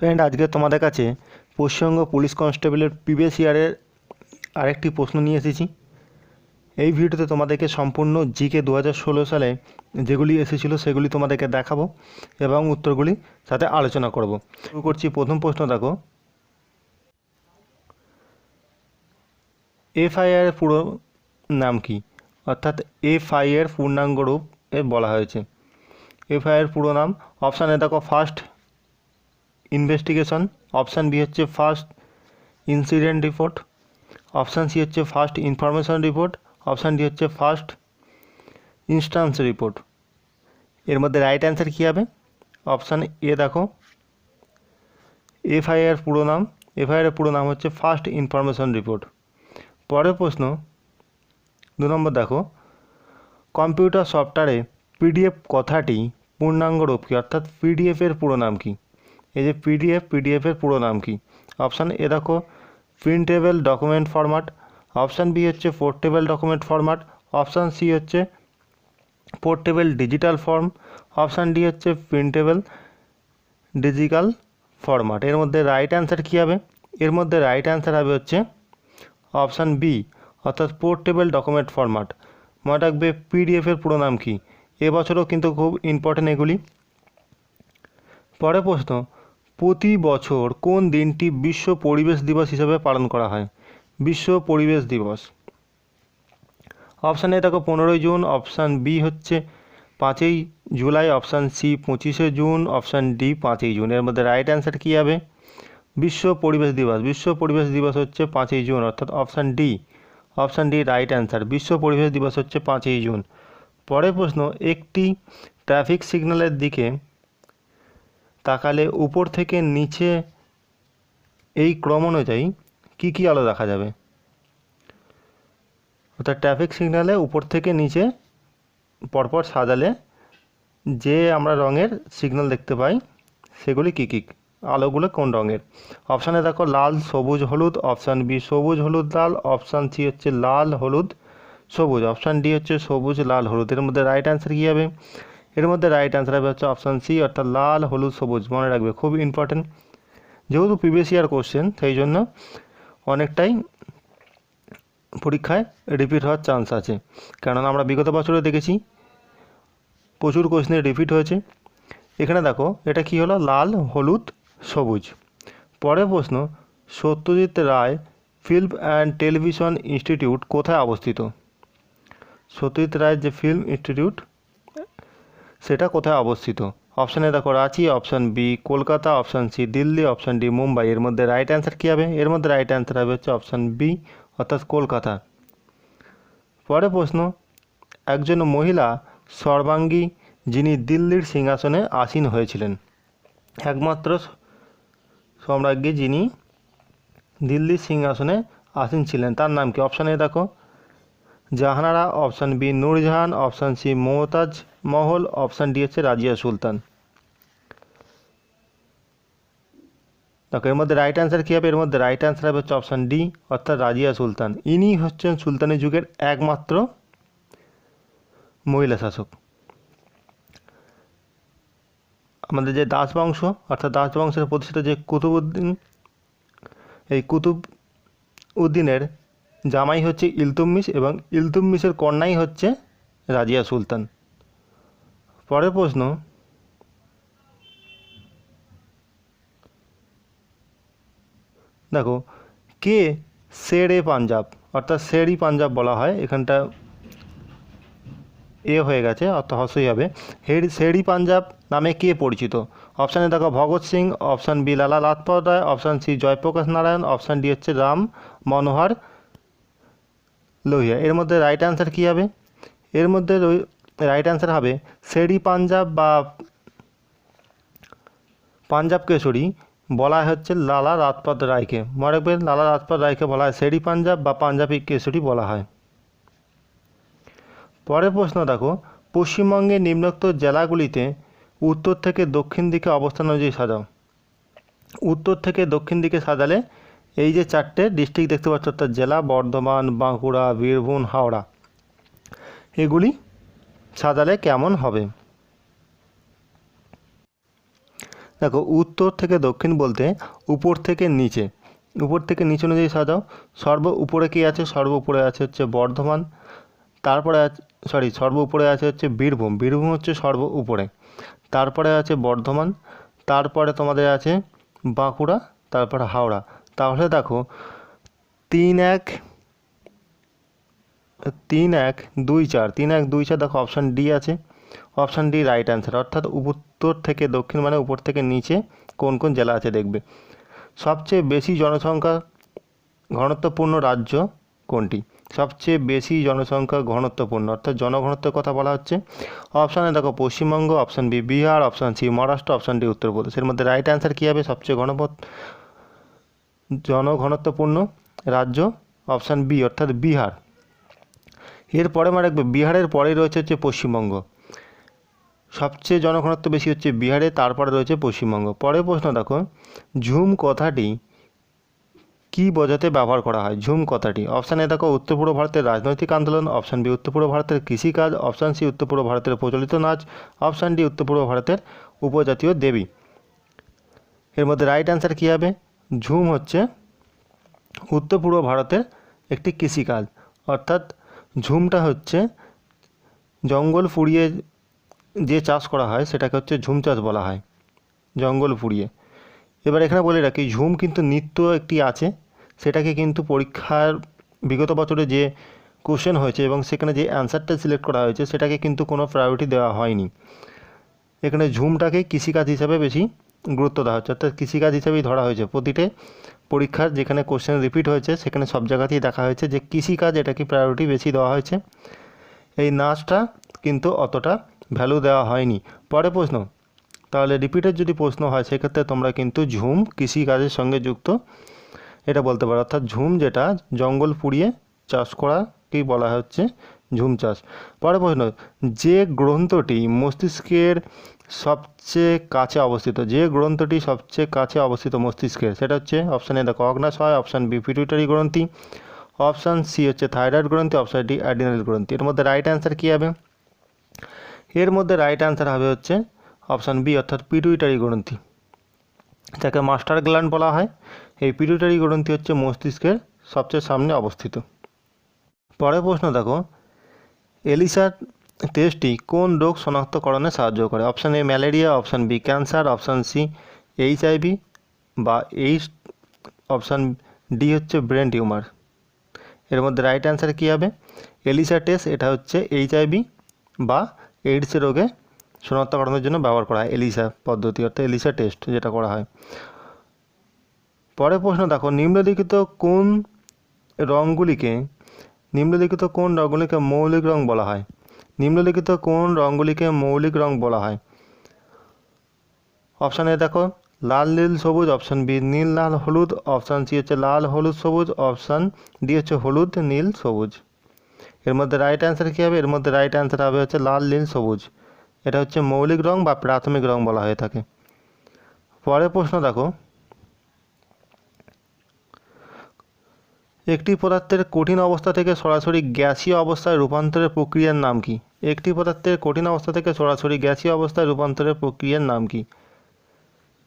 Friend আজকে তোমাদের কাছে পশ্চিমবঙ্গ পুলিশ কনস্টেবলের প্রিভিয়াস ইয়ারের আরেকটি প্রশ্ন নিয়ে এসেছি। এই ভিডিওতে তোমাদেরকে সম্পূর্ণ জিকে দু হাজার ষোলো সালে যেগুলি এসেছিল সেগুলি তোমাদেরকে দেখাবো এবং উত্তরগুলি সাথে আলোচনা করব। শুরু করছি, প্রথম প্রশ্ন দেখো। এফআইআর পুরো নাম কি? অর্থাৎ এফআইআর পূর্ণাঙ্গ রূপ এ বলা হয়েছে। এফআইআর পুরো নাম অপশানে দেখো, ফার্স্ট ইনভেস্টিগেশন অপশান বি হচ্ছে first incident report option C হচ্ছে first information report option D হচ্ছে ফার্স্ট ইনস্টান্স রিপোর্ট এর মধ্যে রাইট অ্যান্সার কী হবে? অপশান এ দেখো। এফআইআর পুরো নাম। এফআইআর পুরো নাম হচ্ছে ফার্স্ট ইনফরমেশন রিপোর্ট পরের প্রশ্ন, দু নম্বর দেখো। কম্পিউটার সফটওয়্যারে পিডিএফ কথাটি পূর্ণাঙ্গ রূপ কী? অর্থাৎ পিডিএফের পুরো নাম কী? এই যে পিডিএফ পিডিএফের পুরো নাম কি? অপশান এ দেখো printable document format option B হচ্ছে portable document format option C হচ্ছে portable digital form option D হচ্ছে প্রিন্টেবল ডিজিটাল ফরম্যাট এর মধ্যে রাইট অ্যান্সার কী হবে? এর মধ্যে রাইট অ্যান্সার হবে হচ্ছে অপশান বি অর্থাৎ পোর্টেবল ডকুমেন্ট ফরম্যাট মনে রাখবে পিডিএফের পুরো নাম কি? এবছরও কিন্তু খুব ইম্পর্টেন্ট এগুলি। পরে প্রশ্ন প্রতি বছর কোন দিনটি বিশ্ব পরিবেশ দিবস হিসাবে পালন করা হয়? বিশ্ব পরিবেশ দিবস। অপশান এ দেখো, পনেরোই জুন। অপশান বি হচ্ছে পাঁচই জুলাই। অপশান সি পঁচিশে জুন। অপশান ডি পাঁচই জুন। এর মধ্যে রাইট অ্যান্সার কী হবে বিশ্ব পরিবেশ দিবস। বিশ্ব পরিবেশ দিবস হচ্ছে পাঁচই জুন, অর্থাৎ option D. Option D right answer বিশ্ব পরিবেশ দিবস হচ্ছে পাঁচই জুন। পরের প্রশ্ন, একটি ট্রাফিক সিগন্যালের দিকে তাকালে উপর থেকে নিচে এই ক্রম অনুযায়ী কী কী আলো দেখা যাবে? অর্থাৎ ট্রাফিক সিগন্যালে উপর থেকে নিচে পরপর সাজালে যে আমরা রঙের সিগন্যাল দেখতে পাই, সেগুলি কী কী? আলোগুলো কোন রঙের? অপশানে দেখো লাল, সবুজ, হলুদ অপশান বি সবুজ, হলুদ, লাল অপশান সি হচ্ছে লাল, হলুদ, সবুজ অপশান ডি হচ্ছে সবুজ, লাল, হলুদ। এর মধ্যে রাইট অ্যান্সার কী হবে? এর মধ্যে রাইট অ্যান্সার হবে হচ্ছে অপশান সি অর্থাৎ লাল, হলুদ, সবুজ, মনে রাখবে, খুব ইম্পর্টেন্ট যেহেতু প্রিভিয়াস ইয়ার কোশ্চেন সেই জন্য অনেকটাই পরীক্ষায় রিপিট হওয়ার চান্স আছে। কেননা আমরা বিগত বছরে দেখেছি, প্রচুর কোশ্চেনে রিপিট হয়েছে। এখানে দেখো, এটা কি হলো? লাল, হলুদ, সবুজ। পরের প্রশ্ন, Satyajit Ray film and television institute কোথায় অবস্থিত? সত্যজিৎ রায়ের যে ফিল্ম ইনস্টিটিউট সেটা কোথায় অবস্থিত? অপশানে দেখো, Ranchi option B Kolkata option C Delhi option D Mumbai. এর মধ্যে রাইট অ্যান্সার কী হবে? এর মধ্যে রাইট অ্যান্সার হবে হচ্ছে অপশান বি অর্থাৎ কলকাতা। পরে প্রশ্ন, একজন মহিলা সর্বাঙ্গী যিনি দিল্লির সিংহাসনে আসীন হয়েছিলেন, একমাত্র সম্রাজ্ঞী যিনি দিল্লির সিংহাসনে আসীন ছিলেন, তার নাম কি? অপশানে দেখো Jahanara, option B Nurjahan, option C Mumtaz Mahal, option D হচ্ছে রাজিয়া সুলতান। দেখো, এর মধ্যে রাইট অ্যান্সার কী হবে? এর মধ্যে রাইট অ্যান্সার হবে হচ্ছে অপশান ডি অর্থাৎ রাজিয়া সুলতান। ইনি হচ্ছেন সুলতানি যুগের একমাত্র মহিলা শাসক। আমাদের যে দাস বংশ, অর্থাৎ দাস বংশের প্রতিষ্ঠাতা যে কুতুবউদ্দিন এই কুতুব উদ্দিনের জামাই হচ্ছে ইলতুমিশ এবং ইলতুমিশের কন্যাই হচ্ছে রাজিয়া সুলতান। পরের প্রশ্ন, দেখো, কে শের পাঞ্জাব, অর্থাৎ শের পাঞ্জাব বলা হয়, এখানটা এ হয়ে গেছে, অর্থাৎ হসই হবে, হের শেরি পাঞ্জাব নামে কে পরিচিত? অপশানে দেখো, Bhagat Singh, option B Lala Lajpat Rai, option C Jayaprakash Narayan, option D হচ্ছে রাম মনোহর লোহিয়া। এর মধ্যে রাইট অ্যান্সার কী হবে? এর মধ্যে রাইট অ্যান্সার হবে শেরি পাঞ্জাব বা পাঞ্জাব কেশরী। বলা হচ্ছে লালা রাজপত রায়কে। মনে রাখবেন, লালা রাজপত রায়কে বলা হয় শেরি পাঞ্জাব বা পাঞ্জাবি কেশরী বলা হয়। পরের প্রশ্ন দেখো, পশ্চিমবঙ্গের নিম্নোক্ত জেলাগুলিতে উত্তর থেকে দক্ষিণ দিকে অবস্থান অনুযায়ী সাজাও। উত্তর থেকে দক্ষিণ দিকে সাজালে এই যে চারটে ডিস্ট্রিক্ট দেখতে পাচ্ছ, অর্থাৎ জেলা, বর্ধমান, বাঁকুড়া, বীরভূম, হাওড়া। এগুলি সাজালে কেমন হবে? দেখো, উত্তর থেকে দক্ষিণ বলতে উপর থেকে নিচে। উপর থেকে নিচে অনুযায়ী সাজাও। সর্ব উপরে কী আছে? সর্ব উপরে আছে হচ্ছে বর্ধমান। তারপরে সরি সর্ব উপরে আছে হচ্ছে বীরভূম। বীরভূম হচ্ছে সর্ব উপরে। তারপরে আছে বর্ধমান। তারপরে তোমাদের আছে বাঁকুড়া, তারপরে হাওড়া। তাহলে দেখো, তিন এক তিন এক, দুই চার, তিন এক, দুই চার, দেখো অপশান ডি আছে। অপশান ডি রাইট অ্যান্সার অর্থাৎ উত্তর থেকে দক্ষিণ মানে উপর থেকে নিচে কোন কোন জেলা আছে দেখবে। সবচেয়ে বেশি জনসংখ্যা ঘনত্বপূর্ণ রাজ্য কোনটি? সবচেয়ে বেশি জনসংখ্যা ঘনত্বপূর্ণ, অর্থাৎ জনঘনত্বের কথা বলা হচ্ছে। অপশানে দেখো, Paschimbanga option B Bihar option C Maharashtra option D Uttar Pradesh. এর মধ্যে রাইট অ্যান্সার কী হবে? সবচেয়ে ঘনপথ জনঘনত্বপূর্ণ রাজ্য অপশান বি, অর্থাৎ বিহার। এরপরে মনে রাখবে বিহারের পরেই রয়েছে হচ্ছে পশ্চিমবঙ্গ। সবচেয়ে জনঘনত্ব বেশি হচ্ছে বিহারে, তারপরে রয়েছে পশ্চিমবঙ্গ। পরের প্রশ্ন দেখো, ঝুম কথাটি কি বোঝাতে ব্যবহার করা হয়? ঝুম কথাটি, অপশান এ দেখো, উত্তর পূর্ব ভারতের রাজনৈতিক আন্দোলন, অপশান বি, উত্তর পূর্ব ভারতের কৃষিকাজ, অপশান সি, উত্তর পূর্ব ভারতের প্রচলিত নাচ, অপশান ডি, উত্তর পূর্ব ভারতের উপজাতীয় দেবী। এর মধ্যে রাইট অ্যান্সার কী হবে? ঝুম হচ্ছে উত্তর পূর্ব ভারতের একটি কৃষিকাজ। অর্থাৎ ঝুমটা হচ্ছে জঙ্গল ফুরিয়ে যে চাষ করা হয়, সেটাকে হচ্ছে ঝুম চাষ বলা হয়, জঙ্গল ফুরিয়ে। এবার এখানে বলে রাখি, ঝুম কিন্তু নৃত্য একটি আছে, সেটাকে কিন্তু পরীক্ষার বিগত বছরে যে কোশ্চেন হয়েছে এবং সেখানে যে অ্যান্সারটা সিলেক্ট করা হয়েছে, সেটাকে কিন্তু কোনো প্রায়োরিটি দেওয়া হয়নি। এখানে ঝুমটাকে কৃষিকাজ হিসাবে বেশি গুরুত্ব দেওয়া হচ্ছে। অর্থাৎ কৃষিকাজ হিসেবেই ধরা হয়েছে। প্রতিটি পরীক্ষার যেখানে কোশ্চেন রিপিট হয়েছে, সেখানে সব জায়গাতেই দেখা হয়েছে যে কৃষিকাজ এটাকে প্রায়োরিটি বেশি দেওয়া হয়েছে। এই নাচটা কিন্তু অতটা ভ্যালু দেওয়া হয়নি। পরে প্রশ্ন, তাহলে রিপিটের যদি প্রশ্ন হয়, সেক্ষেত্রে তোমরা কিন্তু ঝুম কৃষিকাজের সঙ্গে যুক্ত এটা বলতে পারো। অর্থাৎ ঝুম যেটা জঙ্গল পুড়িয়ে চাষ করাকেই বলা হচ্ছে ঝুম চাষ। পরে প্রশ্ন, যে গ্রন্থটি মস্তিষ্কের সবচেয়ে কাছে অবস্থিত, যে গ্রন্থটি সবচেয়ে কাছে অবস্থিত মস্তিষ্কের, সেটা হচ্ছে অপশান এ দেখো, অগ্নাশয় অপশান বি পিটুইটারি গ্রন্থি অপশান সি হচ্ছে থাইরয়েড গ্রন্থি অপশান ডি অ্যাডিনাল গ্রন্থি। এর মধ্যে রাইট অ্যান্সার কী হবে? এর মধ্যে রাইট অ্যান্সার হবে হচ্ছে অপশান বি অর্থাৎ পিটুইটারি গ্রন্থি। যাকে মাস্টার গ্ল্যান্ড বলা হয়। এই পিটুইটারি গ্রন্থি হচ্ছে মস্তিষ্কের সবচেয়ে সামনে অবস্থিত। পরের প্রশ্ন দেখো এলিসার টেস্টটি কোন রোগ শনাক্তকরণে সাহায্য করে? Option A malaria option B cancer option C HIV বা এইচ অপশান ডি হচ্ছে ব্রেন টিউমার এর মধ্যে রাইট অ্যান্সার কী হবে? এলিসা টেস্ট এটা হচ্ছে এইচআইভি বা এইডস রোগে শনাক্তকরণের জন্য ব্যবহার করা হয় এলিসা পদ্ধতি, অর্থাৎ এলিসা টেস্ট যেটা করা হয়। পরের প্রশ্ন, দেখো, নিম্নলিখিত কোন রঙগুলিকে, নিম্নলিখিত কোন রঙগুলিকে মৌলিক রং বলা হয়? নিম্নলিখিত কোন রঙগুলিকে মৌলিক রং বলা হয়? অপশান দেখো, লাল, নীল, সবুজ, অপশান বি, নীল, লাল, হলুদ, অপশান সি হচ্ছে লাল, হলুদ, সবুজ, অপশান ডি হচ্ছে হলুদ, নীল, সবুজ। এর মধ্যে রাইট অ্যান্সার কী হবে? এর মধ্যে রাইট অ্যান্সার হবে হচ্ছে লাল, নীল, সবুজ। এটা হচ্ছে মৌলিক রং বা প্রাথমিক রং বলা হয়ে থাকে। পরের প্রশ্ন দেখো একটি পদার্থের কঠিন অবস্থা থেকে সরাসরি গ্যাসীয় অবস্থায় রূপান্তরের প্রক্রিয়ার নাম কি? একটি পদার্থের কঠিন অবস্থা থেকে সরাসরি গ্যাসীয় অবস্থায় রূপান্তরের প্রক্রিয়ার নাম কি?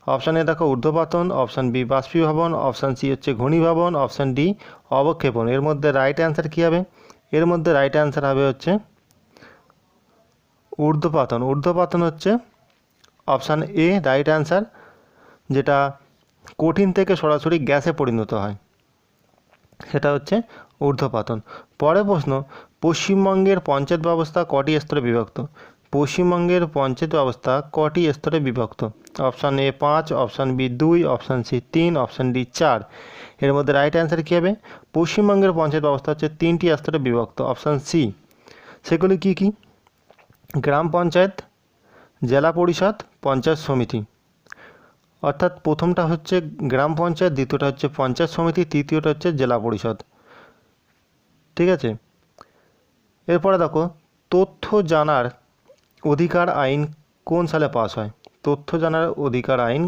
অপশান এ দেখো ঊর্ধ্বপাতন, অপশান বি বাষ্পীভবন, অপশান সি হচ্ছে ঘনীভবন, অপশান ডি অবক্ষেপণ। এর মধ্যে রাইট অ্যান্সার কী হবে? এর মধ্যে রাইট অ্যান্সার হবে হচ্ছে ঊর্ধ্বপাতন। ঊর্ধ্বপাতন হচ্ছে অপশান এ রাইট অ্যান্সার যেটা কঠিন থেকে সরাসরি গ্যাসে পরিণত হয়। সেটা হচ্ছে ঊর্ধ্বপাতন। পরের প্রশ্ন, পশ্চিমবঙ্গের পঞ্চায়েত ব্যবস্থা কটি স্তরে বিভক্ত? পশ্চিমবঙ্গের পঞ্চায়েত ব্যবস্থা কটি স্তরে বিভক্ত? অপশান এ পাঁচ, অপশান বি দুই, অপশান সি তিন, অপশান ডি চার। এর মধ্যে রাইট অ্যান্সার কী হবে? পশ্চিমবঙ্গের পঞ্চায়েত ব্যবস্থা হচ্ছে তিনটি স্তরে বিভক্ত। অপশান সি, সেগুলি কী কী? গ্রাম পঞ্চায়েত, জেলা পরিষদ, পঞ্চায়েত সমিতি। অর্থাৎ প্রথমটা হচ্ছে গ্রাম পঞ্চায়েত, দ্বিতীয়টা হচ্ছে পঞ্চায়েত সমিতি, তৃতীয়টা হচ্ছে জেলা পরিষদ। ঠিক আছে? এরপরে দেখো, তথ্য জানার অধিকার আইন কোন সালে পাস হয়? তথ্য জানার অধিকার আইন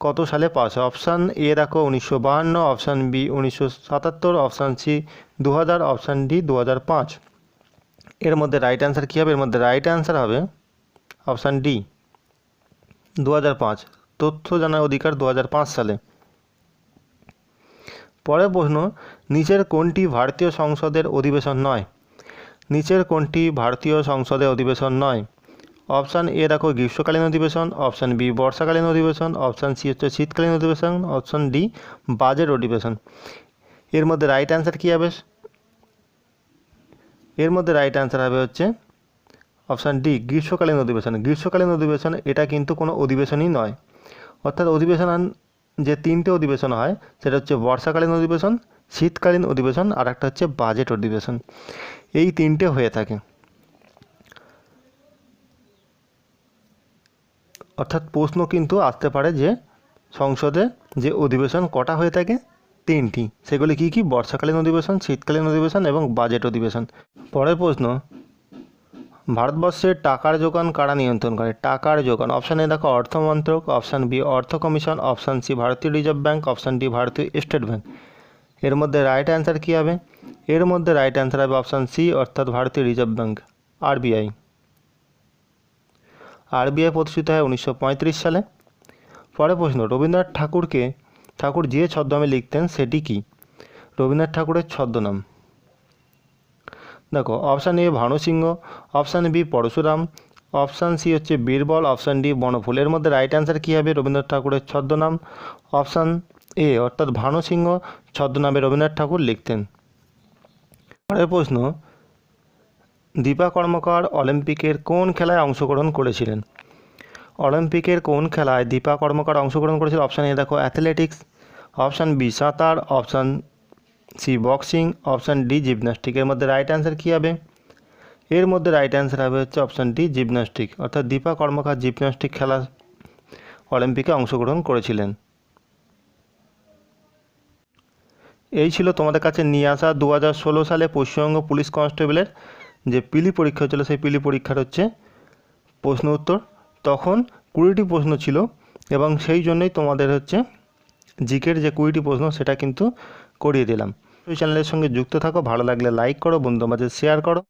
কত সালে পাস হয়? অপশান এ দেখো, উনিশশো বাহান্ন, অপশান বি উনিশশো সাতাত্তর, অপশান সি দু হাজার অপশান ডি দু হাজার পাঁচ। এর মধ্যে রাইট অ্যান্সার কী হবে? এর মধ্যে রাইট অ্যান্সার হবে অপশান ডি। দু হাজার পাঁচ। তথ্য জানার অধিকার দু হাজার পাঁচ সালে। পরের প্রশ্ন, নিচের কোনটি ভারতীয় সংসদের অধিবেশন নয়? নিচের কোনটি ভারতীয় সংসদের অধিবেশন নয়? অপশান এ দেখো গ্রীষ্মকালীন অধিবেশন, অপশান বি বর্ষাকালীন অধিবেশন, অপশান সি হচ্ছে শীতকালীন অধিবেশন, অপশান ডি বাজেট অধিবেশন। এর মধ্যে রাইট অ্যান্সার কী হবে? এর মধ্যে রাইট অ্যান্সার হবে হচ্ছে অপশান ডি, গ্রীষ্মকালীন অধিবেশন। গ্রীষ্মকালীন অধিবেশন, এটা কিন্তু কোনো অধিবেশনই নয়। অর্থাৎ অধিবেশন যে তিনটে অধিবেশন হয়, সেটা হচ্ছে বর্ষাকালীন অধিবেশন, শীতকালীন অধিবেশন, আর একটা হচ্ছে বাজেট অধিবেশন। এই তিনটে হয়ে থাকে। অর্থাৎ প্রশ্ন কিন্তু আসতে পারে যে, সংসদে যে অধিবেশন কটা হয়ে থাকে? তিনটি। সেগুলি কি কি? বর্ষাকালীন অধিবেশন, শীতকালীন অধিবেশন এবং বাজেট অধিবেশন। পরের প্রশ্ন ভারতবর্ষের টাকার যোগান কারা নিয়ন্ত্রণ করে? টাকার যোগান। অপশান এ দেখো, অর্থমন্ত্রক, অপশান বি, অর্থ কমিশন, অপশান সি, ভারতীয় রিজার্ভ ব্যাঙ্ক অপশান ডি, ভারতীয় স্টেট ব্যাঙ্ক এর মধ্যে রাইট অ্যান্সার কী হবে? এর মধ্যে রাইট অ্যান্সার হবে অপশান সি, অর্থাৎ ভারতীয় রিজার্ভ ব্যাঙ্ক আরবিআই আরবিআই প্রতিষ্ঠিত হয় উনিশশো পঁয়ত্রিশ সালে। পরে প্রশ্ন, রবীন্দ্রনাথ ঠাকুরকে, ঠাকুর যে ছদ্মনামে লিখতেন, সেটি কি? রবীন্দ্রনাথ ঠাকুরের ছদ্মনাম। দেখো option A Bhanusingha option B Parashuram option C হচ্ছে বীরবল অপশান ডি বনফুল। এর মধ্যে রাইট অ্যান্সার কী হবে? রবীন্দ্রনাথ ঠাকুরের ছদ্মনাম। অপশান এ অর্থাৎ ভানুসিংহ ছদ্মনামে রবীন্দ্রনাথ ঠাকুর লিখতেন। পরের প্রশ্ন, দীপা কর্মকার অলিম্পিকের কোন খেলায় অংশগ্রহণ করেছিলেন? অলিম্পিকের কোন খেলায় দীপা কর্মকার অংশগ্রহণ করেছিল? অপশান এ দেখো অ্যাথলেটিক্স অপশান বি সাঁতার option C boxing option D gymnastic এর মধ্যে রাইট অ্যান্সার কী হবে? এর মধ্যে রাইট অ্যান্সার হবে হচ্ছে অপশান ডি জিমন্যাস্টিক অর্থাৎ দীপা কর্মকার জিমন্যাস্টিক খেলা অলিম্পিকে অংশগ্রহণ করেছিলেন। এই ছিল তোমাদের কাছে নিয়ে আসা দু হাজার ষোলো সালে পশ্চিমবঙ্গ পুলিশ কনস্টেবলের যে পিলি পরীক্ষা ছিল সেই পিলি পরীক্ষার হচ্ছে প্রশ্ন উত্তর। তখন কুড়িটি প্রশ্ন ছিল এবং সেই জন্যই তোমাদের হচ্ছে জিকের যে কুড়িটি প্রশ্ন, সেটা কিন্তু করিয়ে দিলাম। ওই চ্যানেলের সঙ্গে যুক্ত থাকো, ভালো লাগলে লাইক করো বন্ধু মাঝে শেয়ার করো।